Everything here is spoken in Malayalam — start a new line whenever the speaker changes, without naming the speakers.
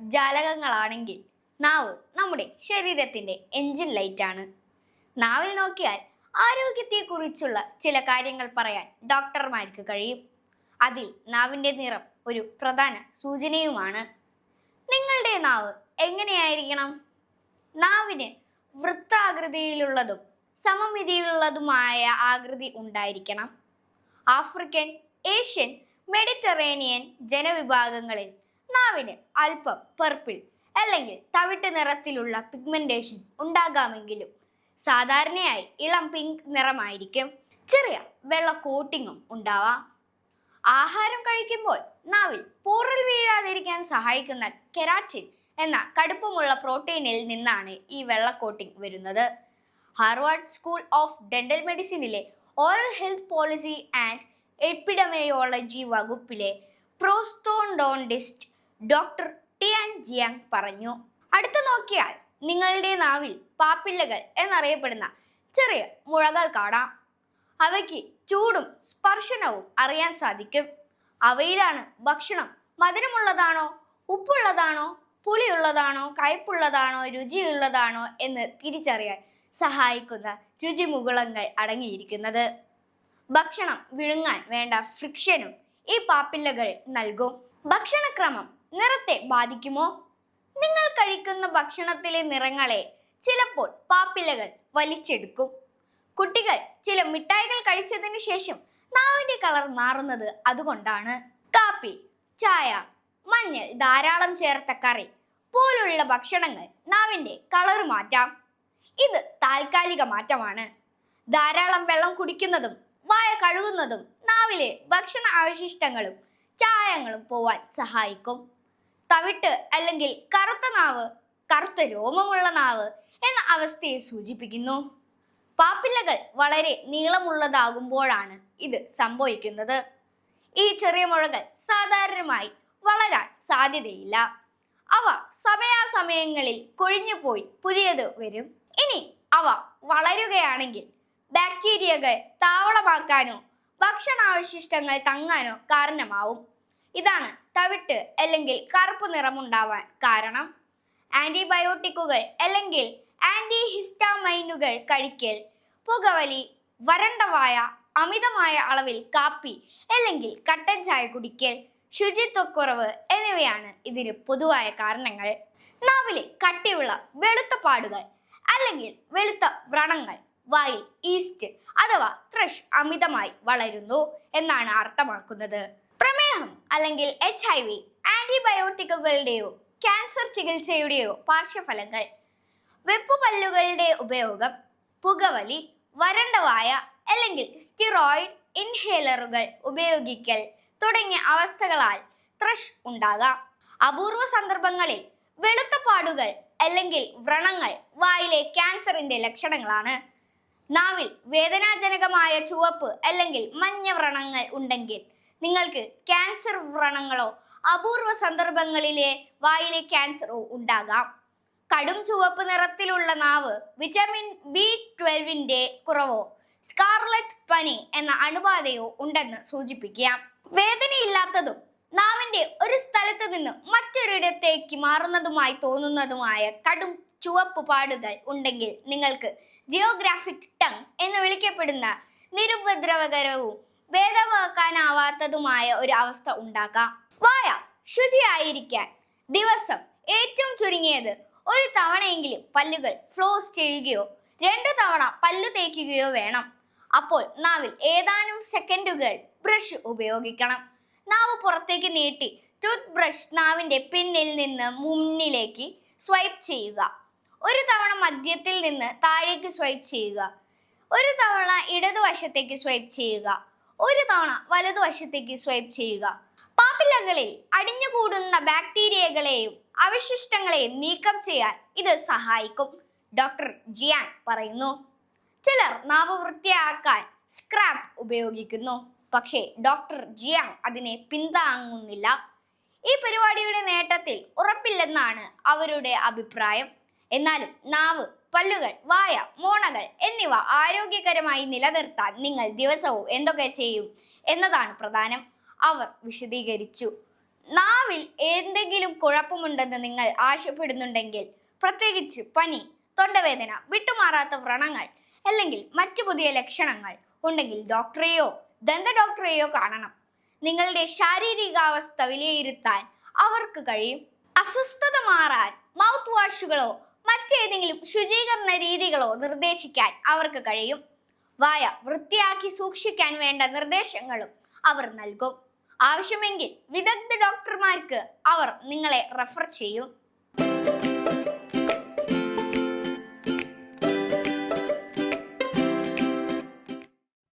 ജാലകങ്ങളാണെങ്കിൽ നാവ് നമ്മുടെ ശരീരത്തിന്റെ എഞ്ചിൻ ലൈറ്റ് ആണ്. നാവിൽ നോക്കിയാൽ ആരോഗ്യത്തെക്കുറിച്ചുള്ള ചില കാര്യങ്ങൾ പറയാൻ ഡോക്ടർമാർക്ക് കഴിയും. അതിൽ നാവിന്റെ നിറം ഒരു പ്രധാന സൂചനയുമാണ്. നിങ്ങളുടെ നാവ് എങ്ങനെയായിരിക്കണം? നാവിന് വൃത്താകൃതിയിലുള്ളതും സമമിതിയിലുള്ളതുമായ ആകൃതി ഉണ്ടായിരിക്കണം. ആഫ്രിക്കൻ ഏഷ്യൻ മെഡിറ്ററേനിയൻ ജനവിഭാഗങ്ങളിൽ നാവിന് അല്പം പർപ്പിൾ അല്ലെങ്കിൽ തവിട്ട് നിറത്തിലുള്ള പിഗ്മെന്റേഷൻ ഉണ്ടാകാമെങ്കിലും സാധാരണയായി ഇളം പിങ്ക് നിറമായിരിക്കും. ചെറിയ വെള്ള കോട്ടിങ്ങും ഉണ്ടാവാം. ആഹാരം കഴിക്കുമ്പോൾ നാവിൽ പോറൽ വീഴാതിരിക്കാൻ സഹായിക്കുന്ന കെരാറ്റിൻ എന്ന കടുപ്പമുള്ള പ്രോട്ടീനിൽ നിന്നാണ് ഈ വെള്ള കോട്ടിംഗ് വരുന്നത്. Harvard school of dental മെഡിസിനിലെ oral health policy and epidemiology വകുപ്പിലെ പ്രോസ്റ്റോണ്ടോണ്ടിസ്റ്റ് ഡോക്ടർ ടിയാൻ ജിയാങ് പറഞ്ഞു. അടുത്ത് നോക്കിയാൽ നിങ്ങളുടെ നാവിൽ പാപ്പില്ലകൾ എന്നറിയപ്പെടുന്ന ചെറിയ മുഴകൾ കാണാം അവയ്ക്ക് ചൂടും സ്പർശനവും അറിയാൻ സാധിക്കും. അവയിലാണ് ഭക്ഷണം മധുരമുള്ളതാണോ ഉപ്പുള്ളതാണോ പുളിയുള്ളതാണോ കയ്പുള്ളതാണോ രുചിയുള്ളതാണോ എന്ന് തിരിച്ചറിയാൻ സഹായിക്കുന്ന രുചിമുകുളങ്ങൾ അടങ്ങിയിരിക്കുന്നത്. ഭക്ഷണം വിഴുങ്ങാൻ വേണ്ട ഫ്രിക്ഷനും ഈ പാപ്പില്ലകൾ നൽകും. ഭക്ഷണക്രമം നിറത്തെ ബാധിക്കുമോ? നിങ്ങൾ കഴിക്കുന്ന ഭക്ഷണത്തിലെ നിറങ്ങളെ ചിലപ്പോൾ പാപ്പിലകൾ വലിച്ചെടുക്കും. കുട്ടികൾ ചില മിഠായികൾ കഴിച്ചതിന് ശേഷം നാവിന്റെ കളർ മാറുന്നത് അതുകൊണ്ടാണ്. കാപ്പി ചായ മഞ്ഞൾ ധാരാളം ചേർത്ത കറി പോലുള്ള ഭക്ഷണങ്ങൾ നാവിന്റെ കളർ മാറ്റാം. ഇത് താൽക്കാലിക മാറ്റമാണ്. ധാരാളം വെള്ളം കുടിക്കുന്നതും വായ കഴുകുന്നതും നാവിലെ ഭക്ഷണ അവശിഷ്ടങ്ങളും ചായങ്ങളും പോവാൻ സഹായിക്കും. തവിട്ട് അല്ലെങ്കിൽ കറുത്ത നാവ് കറുത്ത രോമമുള്ള നാവ് എന്ന അവസ്ഥയെ സൂചിപ്പിക്കുന്നു. പാപ്പില്ലകൾ വളരെ നീളമുള്ളതാകുമ്പോഴാണ് ഇത് സംഭവിക്കുന്നത്. ഈ ചെറിയ മുഴകൾ സാധാരണമായി വളരാൻ സാധ്യതയില്ല. അവ സമയാസമയങ്ങളിൽ കൊഴിഞ്ഞു പോയി പുതിയത് വരും. ഇനി അവ വളരുകയാണെങ്കിൽ ബാക്ടീരിയകൾ താവളമാക്കാനോ ഭക്ഷണാവശിഷ്ടങ്ങൾ തങ്ങാനോ കാരണമാവും. ഇതാണ് തവിട്ട് അല്ലെങ്കിൽ കറുപ്പ് നിറമുണ്ടാവാൻ കാരണം. ആന്റിബയോട്ടിക്കുകൾ അല്ലെങ്കിൽ ആന്റി ഹിസ്റ്റാമൈനുകൾ കഴിക്കൽ പുകവലി വരണ്ടവായ അമിതമായ അളവിൽ കാപ്പി അല്ലെങ്കിൽ കട്ടൻ ചായ കുടിക്കൽ ശുചിത്വക്കുറവ് എന്നിവയാണ് ഇതിന് പൊതുവായ കാരണങ്ങൾ. നാവിലെ കട്ടിയുള്ള വെളുത്ത പാടുകൾ അല്ലെങ്കിൽ വെളുത്ത വ്രണങ്ങൾ വായിൽ ഈസ്റ്റ് അഥവാ ത്രഷ് അമിതമായി വളരുന്നു എന്നാണ് അർത്ഥമാക്കുന്നത്. അല്ലെങ്കിൽ എച്ച് ഐ വി ആന്റിബയോട്ടിക്കുകളുടെയോ ക്യാൻസർ ചികിത്സയുടെയോ പാർശ്വഫലങ്ങൾ വെപ്പുപല്ലുകളുടെ ഉപയോഗം പുകവലി വരണ്ട വായ അല്ലെങ്കിൽ സ്റ്റിറോയിഡ് ഇൻഹേലറുകൾ ഉപയോഗിക്കൽ തുടങ്ങിയ അവസ്ഥകളാൽ ത്രഷ് ഉണ്ടാകാം. അപൂർവ സന്ദർഭങ്ങളിൽ വെളുത്ത പാടുകൾ അല്ലെങ്കിൽ വ്രണങ്ങൾ വായിലെ ക്യാൻസറിന്റെ ലക്ഷണങ്ങളാണ്. നാവിൽ വേദനാജനകമായ ചുവപ്പ് അല്ലെങ്കിൽ മഞ്ഞ വ്രണങ്ങൾ ഉണ്ടെങ്കിൽ നിങ്ങൾക്ക് ക്യാൻസർ വ്രണങ്ങളോ അപൂർവ സന്ദർഭങ്ങളിലെ വായിലെ ക്യാൻസറോ ഉണ്ടാകാം. കടും ചുവപ്പ് നിറത്തിലുള്ള നാവ് വിറ്റമിൻ ബി ട്വൽവിന്റെ കുറവോ സ്കാർലറ്റ് പനി എന്ന അണുബാധയോ ഉണ്ടെന്ന് സൂചിപ്പിക്കാം. വേദനയില്ലാത്തതും നാവിന്റെ ഒരു സ്ഥലത്ത് നിന്ന് മറ്റൊരിടത്തേക്ക് മാറുന്നതുമായി തോന്നുന്നതുമായ കടും ചുവപ്പ് പാടുകൾ ഉണ്ടെങ്കിൽ നിങ്ങൾക്ക് ജിയോഗ്രാഫിക് ടങ് എന്ന് വിളിക്കപ്പെടുന്ന നിരുപദ്രവകരവും ഭേദമാക്കാനാവാത്തതുമായ ഒരു അവസ്ഥ ഉണ്ടാക്കാം. വായ ശുചിയായിരിക്കാൻ ദിവസം ഏറ്റവും ചുരുങ്ങിയത് ഒരു തവണയെങ്കിലും പല്ലുകൾ ഫ്ലോസ് ചെയ്യുകയോ രണ്ടു തവണ പല്ലു തേക്കുകയോ വേണം. അപ്പോൾ നാവിൽ ഏതാനും സെക്കൻഡുകൾ ബ്രഷ് ഉപയോഗിക്കണം. നാവ് പുറത്തേക്ക് നീട്ടി ടൂത്ത് ബ്രഷ് നാവിന്റെ പിന്നിൽ നിന്ന് മുന്നിലേക്ക് സ്വൈപ്പ് ചെയ്യുക. ഒരു തവണ മധ്യത്തിൽ നിന്ന് താഴേക്ക് സ്വൈപ്പ് ചെയ്യുക. ഒരു തവണ ഇടതുവശത്തേക്ക് സ്വൈപ്പ് ചെയ്യുക. ഒരു തവണ വലതുവശത്തേക്ക് സ്വൈപ്പ് ചെയ്യുക. പാപ്പിലകളിൽ അടിഞ്ഞുകൂടുന്ന ബാക്ടീരിയകളെയും അവശിഷ്ടങ്ങളെയും നീക്കം ചെയ്യാൻ ഇത് സഹായിക്കും. ഡോക്ടർ ജിയാൻ പറയുന്നു. ചിലർ നാവ് വൃത്തിയാക്കാൻ സ്ക്രാപ്പ് ഉപയോഗിക്കുന്നു. പക്ഷേ ഡോക്ടർ ജിയാങ് അതിനെ പിന്താങ്ങുന്നില്ല. ഈ പരിപാടിയുടെ നേട്ടത്തിൽ ഉറപ്പില്ലെന്നാണ് അവരുടെ അഭിപ്രായം. എന്നാലും നാവ് പല്ലുകൾ വായ മോണകൾ എന്നിവ ആരോഗ്യകരമായി നിലനിർത്താൻ നിങ്ങൾ ദിവസവും എന്തൊക്കെ ചെയ്യും എന്നതാണ് പ്രധാനം. അവർ വിശദീകരിച്ചു. നാവിൽ എന്തെങ്കിലും കുഴപ്പമുണ്ടെന്ന് നിങ്ങൾ ആശയപ്പെടുന്നുണ്ടെങ്കിൽ പ്രത്യേകിച്ച് പനി തൊണ്ടവേദന വിട്ടുമാറാത്ത വ്രണങ്ങൾ അല്ലെങ്കിൽ മറ്റു പുതിയ ലക്ഷണങ്ങൾ ഉണ്ടെങ്കിൽ ഡോക്ടറെയോ ദന്ത ഡോക്ടറെയോ കാണണം. നിങ്ങളുടെ ശാരീരികാവസ്ഥ വിലയിരുത്താൻ അവർക്ക് കഴിയും. അസ്വസ്ഥത മാറാൻ മൗത്ത് വാഷുകളോ മറ്റേതെങ്കിലും ശുചീകരണ രീതികളോ നിർദ്ദേശിക്കാൻ അവർക്ക് കഴിയും. വായ വൃത്തിയാക്കി സൂക്ഷിക്കാൻ വേണ്ട നിർദ്ദേശങ്ങളും അവർ നൽകും. ആവശ്യമെങ്കിൽ വിദഗ്ധ ഡോക്ടർമാർക്ക് അവർ നിങ്ങളെ റെഫർ ചെയ്യും.